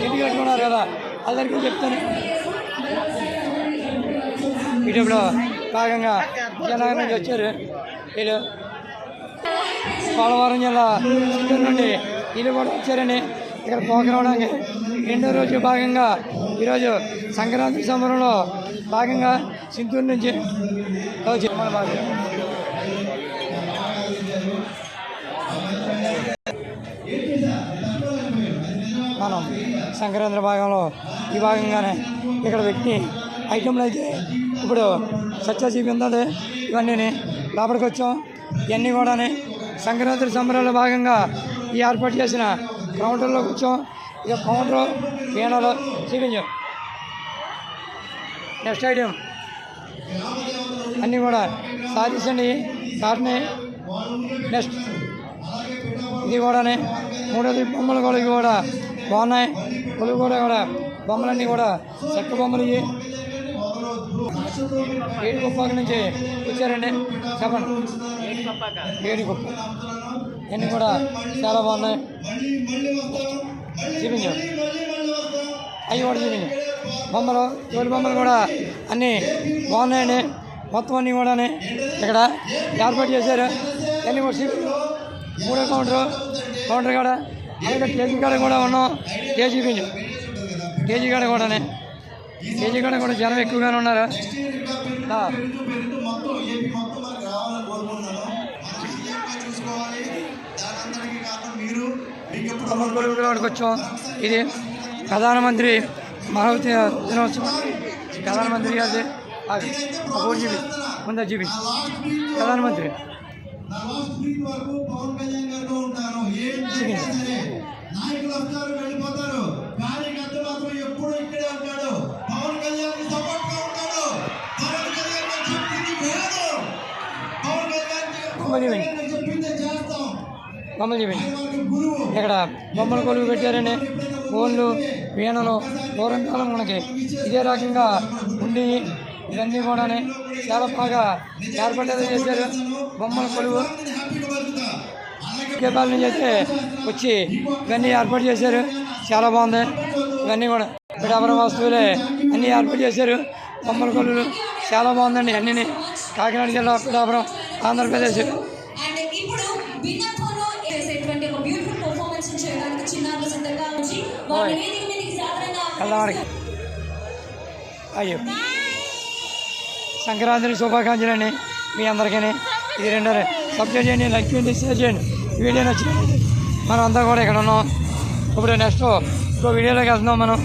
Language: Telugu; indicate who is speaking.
Speaker 1: ఇంటికి కట్టుకున్నారు కదా అందరికీ చెప్తాను ఇటుప్పుడు భాగంగా జనగరం నుంచి వచ్చారు వీళ్ళు పోలవరం జిల్లా చిత్తూరు నుండి వీళ్ళు కూడా వచ్చారని ఇక్కడ పోకరవడానికి రెండో రోజు భాగంగా ఈరోజు సంక్రాంతి సంబరంలో భాగంగా సింతూరు నుంచి మన భాగం మనం సంక్రాంతి భాగంలో ఈ భాగంగానే ఇక్కడ వ్యక్తి ఐటెంలు అయితే ఇప్పుడు సత్యజీవి ఉందండి ఇవన్నీ లోపలికి వచ్చాం ఇవన్నీ కూడా సంక్రాంతి సంబరాల భాగంగా ఈ ఏర్పాటు చేసిన కౌంటర్లో కూర్చోం. ఇక కౌంటర్ వీణలు చూపించాం నెక్స్ట్ ఐటెం. అన్నీ కూడా సాధించండి. కాటనే నెక్స్ట్. ఇది కూడా మూడోది బొమ్మలు కూడా కూడా బాగున్నాయి. పులు కూడా కూడా బొమ్మలన్నీ కూడా. చెక్క బొమ్మలు ఇవి ఏడు గొప్ప నుంచి వచ్చారండి. చెప్పండి. ఏడు గొప్ప ఇవన్నీ కూడా చాలా బాగున్నాయి. చూపించాం. అవి కూడా చూపించాం. బొమ్మలు తోలు బొమ్మలు కూడా అన్నీ బాగున్నాయండి. మొత్తం అన్నీ కూడా ఇక్కడ ఏర్పాటు చేశారు. అన్నీ కూడా చూపించాం మూడో కౌంటర్. కౌంటర్ కూడా అలాగే కేజీ కాడ కూడా ఉన్నాం. కేజీ బింజు కేజీ కాడ కూడానే. కేజీ కాడ కూడా జనం ఎక్కువగానే ఉన్నారు? వచ్చాం ఇది ప్రధానమంత్రి మానవతి దినోత్సవం. ప్రధానమంత్రి గారి అది. ఒక జీబీ ముందు జీబీ ప్రధానమంత్రి.
Speaker 2: నాయకులు మనకి గురువు.
Speaker 1: ఇక్కడ బొమ్మల కొలువు పెట్టారని ఫోన్లు వీణలు పూర్వం కాలం మనకి ఇదే రకంగా ఉండి ఇవన్నీ కూడా చాలా బాగా ఏర్పడేది చేశారు. బొమ్మల కొలువు కేపాల నుంచి అయితే వచ్చి ఇవన్నీ ఏర్పాటు చేశారు. చాలా బాగుంది. ఇవన్నీ కూడా పిఠాపురం వస్తువులే అన్నీ ఏర్పాటు చేశారు. బొమ్మల కొలువులు చాలా బాగుందండి అన్నీ కాకినాడ జిల్లా పిఠాపురం ఆంధ్రప్రదేశ్.
Speaker 3: ఉంచి వారి
Speaker 1: అయ్యో. సంక్రాంతి శుభాకాంక్షలండి మీ అందరికీ ఇది రెండో సబ్జెక్ట్ చేయండి లైక్ చేయండి షేర్ చేయండి. వీడియో నచ్చింది మనం అంతా కూడా ఇక్కడ ఉన్నాం. ఇప్పుడు నెక్స్ట్ ఇంకో వీడియోలోకి వెళ్తున్నాం మనం.